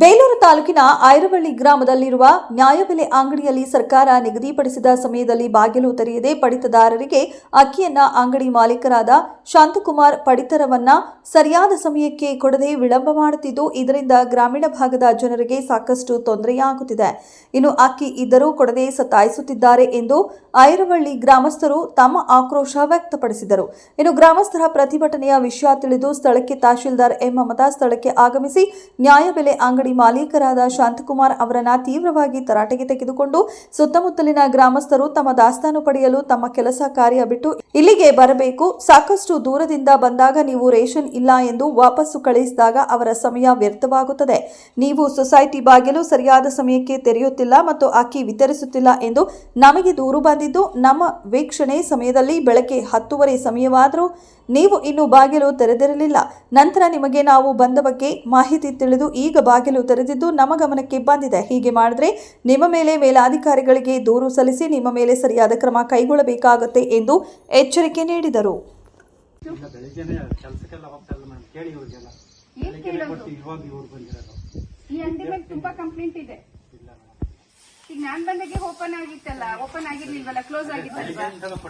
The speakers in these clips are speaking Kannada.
ಬೇಲೂರು ತಾಲೂಕಿನ ಐರವಳ್ಳಿ ಗ್ರಾಮದಲ್ಲಿರುವ ನ್ಯಾಯಬೆಲೆ ಅಂಗಡಿಯಲ್ಲಿ ಸರ್ಕಾರ ನಿಗದಿಪಡಿಸಿದ ಸಮಯದಲ್ಲಿ ಬಾಗಿಲು ತೆರೆಯದೆ ಪಡಿತದಾರರಿಗೆ ಅಕ್ಕಿಯನ್ನ ಅಂಗಡಿ ಮಾಲೀಕರಾದ ಶಾಂತಕುಮಾರ್ ಪಡಿತರವನ್ನ ಸರಿಯಾದ ಸಮಯಕ್ಕೆ ಕೊಡದೆ ವಿಳಂಬ ಮಾಡುತ್ತಿದ್ದು, ಇದರಿಂದ ಗ್ರಾಮೀಣ ಭಾಗದ ಜನರಿಗೆ ಸಾಕಷ್ಟು ತೊಂದರೆಯಾಗುತ್ತಿದೆ. ಇನ್ನು ಅಕ್ಕಿ ಇದ್ದರೂ ಕೊಡದೆ ಸತಾಯಿಸುತ್ತಿದ್ದಾರೆ ಎಂದು ಐರವಳ್ಳಿ ಗ್ರಾಮಸ್ಥರು ತಮ್ಮ ಆಕ್ರೋಶ ವ್ಯಕ್ತಪಡಿಸಿದರು. ಇನ್ನು ಗ್ರಾಮಸ್ಥರ ಪ್ರತಿಭಟನೆಯ ವಿಷಯ ತಿಳಿದು ಸ್ಥಳಕ್ಕೆ ತಹಶೀಲ್ದಾರ್ ಎಂ. ಮಮತಾ ಸ್ಥಳಕ್ಕೆ ಆಗಮಿಸಿ ನ್ಯಾಯಬೆಲೆ ಅಂಗಡಿ ಮಾಲೀಕರಾದ ಶಾಂತಕುಮಾರ್ ಅವರನ್ನ ತೀವ್ರವಾಗಿ ತರಾಟೆಗೆ ತೆಗೆದುಕೊಂಡು ಸುತ್ತಮುತ್ತಲಿನ ಗ್ರಾಮಸ್ಥರು ತಮ್ಮ ದಾಸ್ತಾನು ಪಡೆಯಲು ತಮ್ಮ ಕೆಲಸ ಕಾರ್ಯ ಬಿಟ್ಟು ಇಲ್ಲಿಗೆ ಬರಬೇಕು. ಸಾಕಷ್ಟು ದೂರದಿಂದ ಬಂದಾಗ ನೀವು ರೇಷನ್ ಇಲ್ಲ ಎಂದು ವಾಪಸ್ಸು ಕಳಿಸಿದಾಗ ಅವರ ಸಮಯ ವ್ಯರ್ಥವಾಗುತ್ತದೆ. ನೀವು ಸೊಸೈಟಿ ಬಾಗಿಲು ಸರಿಯಾದ ಸಮಯಕ್ಕೆ ತೆರೆಯುತ್ತಿಲ್ಲ ಮತ್ತು ಅಕ್ಕಿ ವಿತರಿಸುತ್ತಿಲ್ಲ ಎಂದು ನಮಗೆ ದೂರು ಬಂದಿದ್ದು, ನಮ್ಮ ವೀಕ್ಷಣೆ ಸಮಯದಲ್ಲಿ ಬೆಳಗ್ಗೆ ಹತ್ತುವರೆ ಸಮಯವಾದರೂ ನೀವು ಇನ್ನು ಬಾಗಿಲು ತೆರೆದಿರಲಿಲ್ಲ. ನಂತರ ನಿಮಗೆ ನಾವು ಬಂದ ಬಗ್ಗೆ ಮಾಹಿತಿ ತಿಳಿದು ಈಗ ಬಾಗಿಲು ತೆರೆದಿದ್ದು ನಮ್ಮ ಗಮನಕ್ಕೆ ಬಂದಿದೆ. ಹೀಗೆ ಮಾಡಿದ್ರೆ ನಿಮ್ಮ ಮೇಲೆ ಮೇಲಾಧಿಕಾರಿಗಳಿಗೆ ದೂರು ಸಲ್ಲಿಸಿ ನಿಮ್ಮ ಮೇಲೆ ಸರಿಯಾದ ಕ್ರಮ ಕೈಗೊಳ್ಳಬೇಕಾಗುತ್ತೆ ಎಂದು ಎಚ್ಚರಿಕೆ ನೀಡಿದರು. ಈಗ ನಾನ್ ಬಂದಾಗೆ ಓಪನ್ ಆಗಿತ್ತಲ್ಲ ಓಪನ್ ಆಗಿರ್ಲಿಲ್ವಲ್ಲ ಕ್ಲೋಸ್ ಆಗಿತ್ತಲ್ವಾ?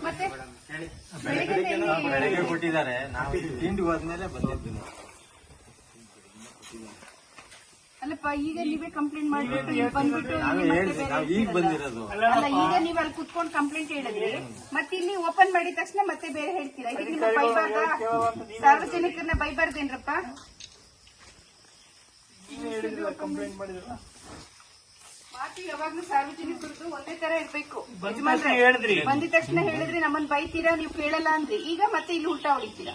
ಮತ್ತೆ ಬೆಳಿಗ್ಗೆ ಕೊಟ್ಟಿದ್ದಾರೆ. ನಾವು ತಿಂಡಿ ಹೋದ್ಮೇಲೆ ಬಂದಿದ್ದು ಅಲ್ಲಪ್ಪ ಈಗ ನೀವೇ ಕಂಪ್ಲೇಂಟ್ ಮಾಡ್ಬಿಟ್ಟು ಇಲ್ಲಿ ಬಂದ್ಬಿಟ್ಟು ಇಲ್ಲಿ ಮತ್ತೆ ಬೇರೆ ನಾವು ಈಗ. ಬಂದಿರೋದು. ಅಲ್ಲ ಈಗ ನೀವು ಅಲ್ಲಿ ಕುತ್ಕೊಂಡು ಕಂಪ್ಲೇಂಟ್ ಹೇಳಿದ್ರಿ ಮತ್ತೆ ಇಲ್ಲಿ ಓಪನ್ ಮಾಡಿದ ತಕ್ಷಣ ಮತ್ತೆ ಬೇರೆ ಹೇಳ್ತೀರಾ? ಇದಕ್ಕೆ ನಿಮ್ಮ ಬೈಬಾರ್ದ ಸಾರ್ವಜನಿಕರನ್ನ ಬೈಬಾರ್ದೇನ್ರಪ್ಪ ಮಾತು ಯಾವಾಗ್ಲೂ ಸಾರ್ವಜನಿಕರದ್ದು ಒಂದೇ ತರ ಇರ್ಬೇಕು. ಬಂದಿದ ತಕ್ಷಣ ಹೇಳಿದ್ರೆ ನಮ್ಮನ್ನ ಬೈತೀರಾ ನೀವು ಕೇಳಲ್ಲ ಅಂದ್ರಿ. ಈಗ ಮತ್ತೆ ಇಲ್ಲಿ ಉಲ್ಟಾ ಹೊಡಿತೀರಾ?